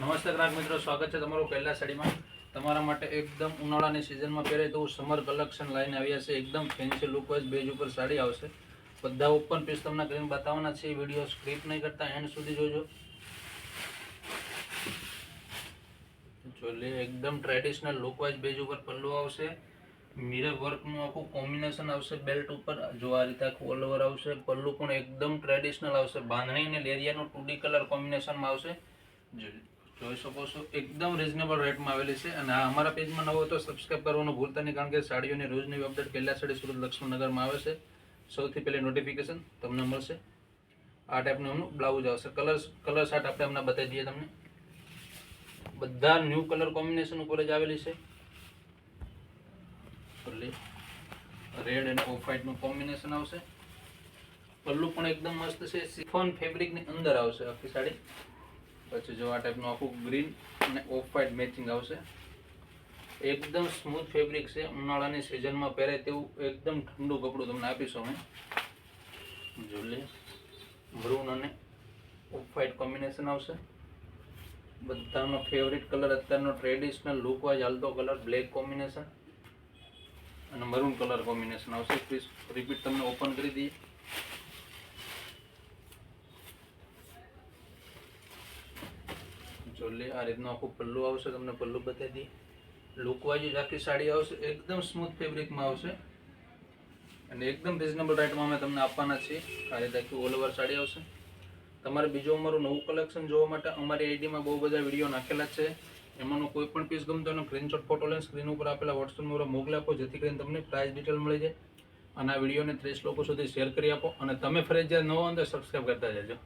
નમસ્તે ગ્રાહક મિત્રો, સ્વાગત છે તમારું પહેલા સાડીમાં. તમારા માટે એકદમ ઉનાળાની સિઝનમાં પહેરે તો સમર કલેક્શન લાઈને આવ્યા છે એકદમ ફેન્સી લુક વાઇઝ બેજ ઉપર સાડી આવશે. બધા ઓપન પીસ તમને કરીને બતાવવાના છે. વીડિયો સ્ક્રીપ નહીં કરતા એન્ડ સુધી જોજો. ચોલી, એકદમ ટ્રેડિશનલ લુક વાઇઝ બેજ ઉપર પલ્લું આવશે. મિરર વર્કનું આખું કોમ્બિનેશન આવશે બેલ્ટ ઉપર. જો આ રીતે આખું ઓલ આવશે. પલ્લું પણ એકદમ ટ્રેડિશનલ આવશે. બાંધણી અને લેરિયાનું ટુડી કલર કોમ્બિનેશનમાં આવશે. જોઈ જોઈ શકો છો. એકદમ રિઝનેબલ રેટમાં આવેલી છે. અને આ અમારા પેજમાં નવો તો સબસ્ક્રાઇબ કરવાનું ભૂલતા નહીં, કારણ કે સાડીઓની રોજની અપડેટ પહેલા સાડી સુરત લક્ષ્મણનગરમાં આવે છે. સૌથી પહેલી નોટિફિકેશન તમને મળશે. આ ટાઈપનું એમનું બ્લાઉઝ આવશે. કલર કલર શાર્ટ આપણે હમણાં બતાવી દઈએ તમને. બધા ન્યૂ કલર કોમ્બિનેશન ઉપર જ આવેલી છે. રેડ અને ઓફ વ્હાઇટનું કોમ્બિનેશન આવશે. પલ્લું પણ એકદમ મસ્ત છે. સિફોન ફેબ્રિકની અંદર આવશે આખી સાડી. પછી જો આ ટાઈપનું આખું ગ્રીન અને ઓફ વ્હાઇટ મેચિંગ આવશે. એકદમ સ્મૂથ ફેબ્રિક છે. ઉનાળાની સિઝનમાં પહેરે તેવું એકદમ ઠંડુ કપડું તમને આપીશું અમે. જોઈએ મરૂન અને ઓફ વ્હાઇટ કોમ્બિનેશન આવશે. બધાનો ફેવરિટ કલર અત્યારનો ટ્રેડિશનલ લુક વાઇઝ હાલતો કલર બ્લેક કોમ્બિનેશન અને મરૂન કલર કોમ્બિનેશન આવશે. પ્લીઝ રિપીટ તમને ઓપન કરી દઈએ. ચોલી આ રીતનું આખું પલ્લું આવશે, તમને પલ્લું બતાવી દઈએ. લુક વાઇઝ આખી સાડી આવશે, એકદમ સ્મૂથ ફેબ્રિકમાં આવશે. અને એકદમ રિઝનેબલ રેટમાં અમે તમને આપવાના છીએ. આ રીતે આખી ઓલ ઓવર સાડી આવશે. તમારે બીજું અમારું નવું કલેક્શન જોવા માટે અમારી આઈડીમાં બહુ બધા વીડિયો નાખેલા છે. એમાંનો કોઈ પણ પીસ ગમતો એનો સ્ક્રીનશોટ ફોટો લઈને સ્ક્રીન ઉપર આપેલા વોટ્સઅપ નંબર મોકલી આપો, જેથી કરીને તમને પ્રાઇસ ડિટેલ મળી જાય. અને આ વિડીયોને ત્રીસ લોકો સુધી શેર કરી આપો. અને તમે ફરજિયાત નવો અંદર સબસ્ક્રાઈબ કરતા જજો.